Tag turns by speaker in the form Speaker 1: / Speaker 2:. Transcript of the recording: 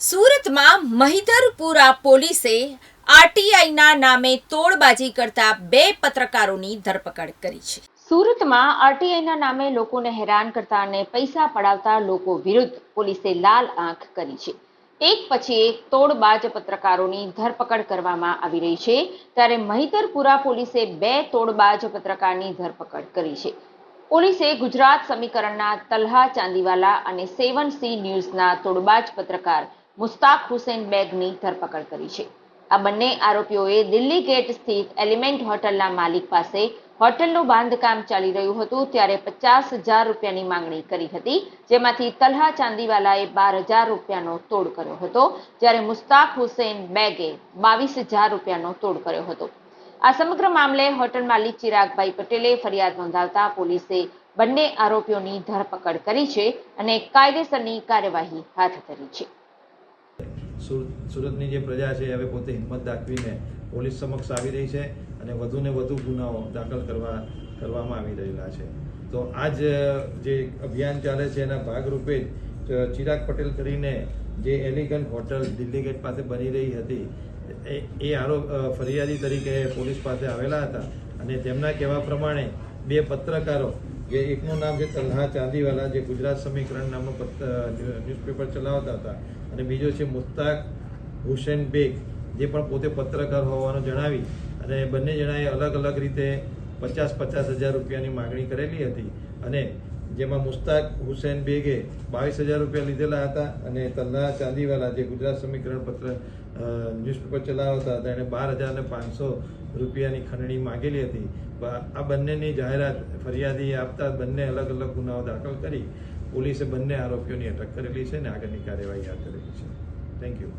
Speaker 1: સુરતમાં મહિધરપુરા પોલીસે આરટીઆઈના નામે તોડબાજી કરતા બે પત્રકારોની ધરપકડ કરી છે. સુરતમાં આરટીઆઈના નામે લોકોને હેરાન કરતા અને પૈસા પડાવતા લોકો વિરુદ્ધ પોલીસે લાલ આંખ કરી છે. એક પછી એક તોડબાજ પત્રકારોની ધરપકડ કરવામાં આવી રહી છે. ત્યારે મહિધરપુરા પોલીસે બે તોડબાજ પત્રકારની ધરપકડ કરી છે. પોલીસે ગુજરાત સમીકરણના તલહા ચાંદીવાલા અને સેવન સી ન્યૂઝના તોડબાજ પત્રકાર મુસ્તાક હુસેન બેગની ધરપકડ કરી છે. આ બંને આરોપીઓએ દિલ્હી ગેટ સ્થિત એલિમેન્ટ હોટલના માલિક પાસે હોટલનું બાંધકામ ચાલી રહ્યું હતું ત્યારે પચાસ હજાર રૂપિયાની માંગણી કરી હતી, જેમાંથી તલ્હા ચાંદીવાલાએ બાર હજાર રૂપિયાનો તોડ કર્યો હતો, જ્યારે મુસ્તાક હુસેન બેગે બાવીસ હજાર રૂપિયાનો તોડ કર્યો હતો. આ સમગ્ર મામલે હોટલ માલિક ચિરાગભાઈ પટેલે ફરિયાદ નોંધાવતા પોલીસે બંને આરોપીઓની ધરપકડ કરી છે અને કાયદેસરની કાર્યવાહી હાથ ધરી છે.
Speaker 2: સુરતની જે પ્રજા છે, હવે પોતે હિંમત દાખવીને પોલીસ સમક્ષ આવી રહી છે અને વધુને વધુ ગુનાઓ દાખલ કરવા કરવામાં આવી રહેલા છે. તો આજ જે અભિયાન ચાલે છે, એના ભાગરૂપે જ ચિરાગ પટેલ કરીને જે એલિગન્ટ હોટલ દિલ્હી ગેટ પાસે બની રહી હતી, એ એ આરોપ ફરિયાદી તરીકે પોલીસ પાસે આવેલા હતા અને તેમના કહેવા પ્રમાણે બે પત્રકારો જે એકનું નામ છે તલ્હા ચાંદીવાલા જે ગુજરાત સમીકરણ નામનું ન્યૂઝપેપર ચલાવતા હતા અને બીજો છે મુસ્તાક હુસેન બેગ જે પણ પોતે પત્રકાર હોવાનું જણાવી અને બંને જણાએ અલગ અલગ રીતે પચાસ પચાસ હજાર રૂપિયાની માગણી કરેલી હતી। અને જેમાં મુસ્તાક હુસેન બેગે બાવીસ હજાર રૂપિયા લીધેલા હતા અને તલ્લા ચાંદીવાલા, જે ગુજરાત સમીકરણ પત્ર ન્યૂઝપેપર ચલાવતા હતા, એણે બાર હજાર પાંચસો રૂપિયાની ખંડણી માગેલી હતી. આ બંનેની જાહેરાત ફરિયાદી આપતા બંને અલગ અલગ ગુનાઓ દાખલ કરી, પોલીસે બંને આરોપીઓની અટક કરેલી છે અને આગળની કાર્યવાહી હાથ ધરેલી છે. Thank you